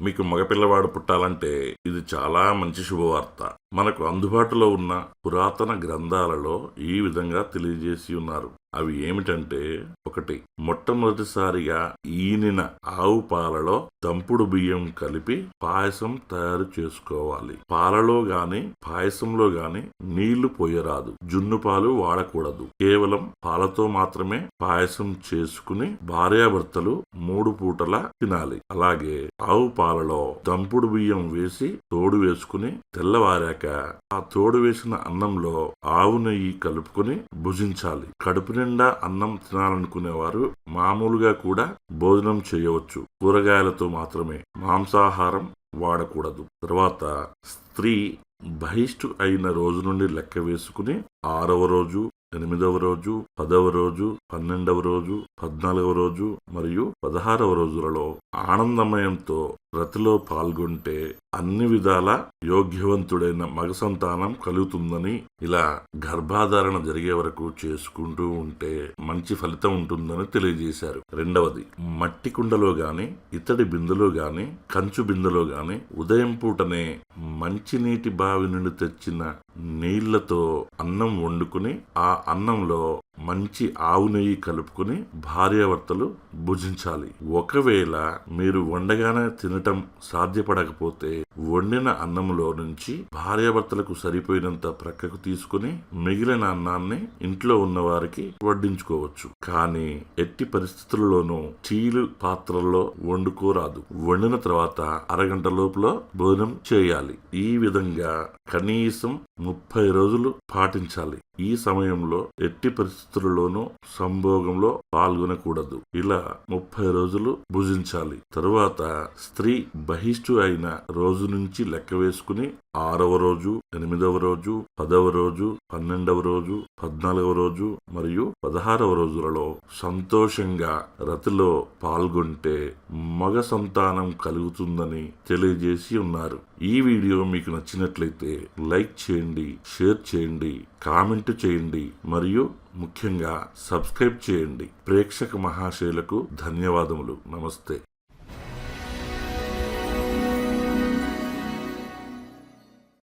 మీకు మగపిల్లవాడు పుట్టాలంటే ఇది చాలా మంచి శుభవార్త. మనకు అందుబాటులో ఉన్న పురాతన గ్రంథాలలో ఈ విధంగా తెలియజేసి ఉన్నారు. అవి ఏమిటంటే ఒకటి మొట్టమొదటిసారిగా ఈనిన ఆవు పాలలో దంపుడు బియ్యం కలిపి పాయసం తయారు చేసుకోవాలి. పాలలో గాని పాయసంలో గాని నీళ్ళు పోయరాదు. జున్ను పాలు వాడకూడదు. కేవలం పాలతో మాత్రమే పాయసం చేసుకుని భార్యాభర్తలు మూడు పూటలా తినాలి. అలాగే ఆవు పాలలో దంపుడు బియ్యం వేసి తోడు వేసుకుని తెల్లవారాక ఆ తోడు వేసిన అన్నంలో ఆవు నెయ్యి కలుపుకొని భుజించాలి. కడుపు నిండా అన్నం తినాలనుకునేవారు మామూలుగా కూడా భోజనం చేయవచ్చు. కూరగాయలతో మాత్రమే మాంసాహారం వాడకూడదు. తర్వాత స్త్రీ బహిష్టు అయిన రోజు నుండి లెక్క వేసుకుని ఆరవ రోజు ఎనిమిదవ రోజు పదవ రోజు పన్నెండవ రోజు పద్నాలుగవ రోజు మరియు పదహారవ రోజులలో ఆనందమయంతో రతిలో పాల్గొంటే అన్ని విధాల యోగ్యవంతుడైన మగ సంతానం కలుగుతుందని ఇలా గర్భాధారణ జరిగే వరకు చేసుకుంటూ ఉంటే మంచి ఫలితం ఉంటుందని తెలియజేశారు. రెండవది మట్టి కుండలో గాని ఇతడి బిందెలో గాని కంచు బిందెలో గాని ఉదయం పూటనే మంచినీటి బావి నుండి తెచ్చిన నీళ్ళతో అన్నం వండుకుని ఆ అన్నంలో మంచి ఆవు నెయ్యి కలుపుకుని భార్యాభర్తలు భుజించాలి. ఒకవేళ మీరు వండగానే తినటం సాధ్యపడకపోతే వండిన అన్నంలో నుంచి భార్యాభర్తలకు సరిపోయినంత ప్రక్కకు తీసుకుని మిగిలిన అన్నాన్ని ఇంట్లో ఉన్న వారికి వడ్డించుకోవచ్చు. కానీ ఎట్టి పరిస్థితుల్లోనూ స్టీలు పాత్రల్లో వండుకోరాదు. వండిన తర్వాత అరగంట లోపల భోజనం చేయాలి. ఈ విధంగా కనీసం ముప్పై రోజులు పాటించాలి. ఈ సమయంలో ఎట్టి పరిస్థితులలోనూ సంభోగంలో పాల్గొనకూడదు. ఇలా ముప్పై రోజులు భుజించాలి. తరువాత స్త్రీ బహిష్టు అయిన రోజు నుంచి లెక్క వేసుకుని ఆరవ రోజు ఎనిమిదవ రోజు పదవ రోజు పన్నెండవ రోజు పద్నాలుగవ రోజు మరియు పదహారవ రోజులలో సంతోషంగా రతిలో పాల్గొంటే మగ సంతానం కలుగుతుందని తెలియజేసి ఉన్నారు. ఈ వీడియో మీకు నచ్చినట్లయితే లైక్ చేయండి షేర్ చేయండి కామెంట్ చేయండి మరియు ముఖ్యంగా సబ్స్క్రైబ్ చేయండి. ప్రేక్షక మహాశయులకు ధన్యవాదములు. నమస్తే.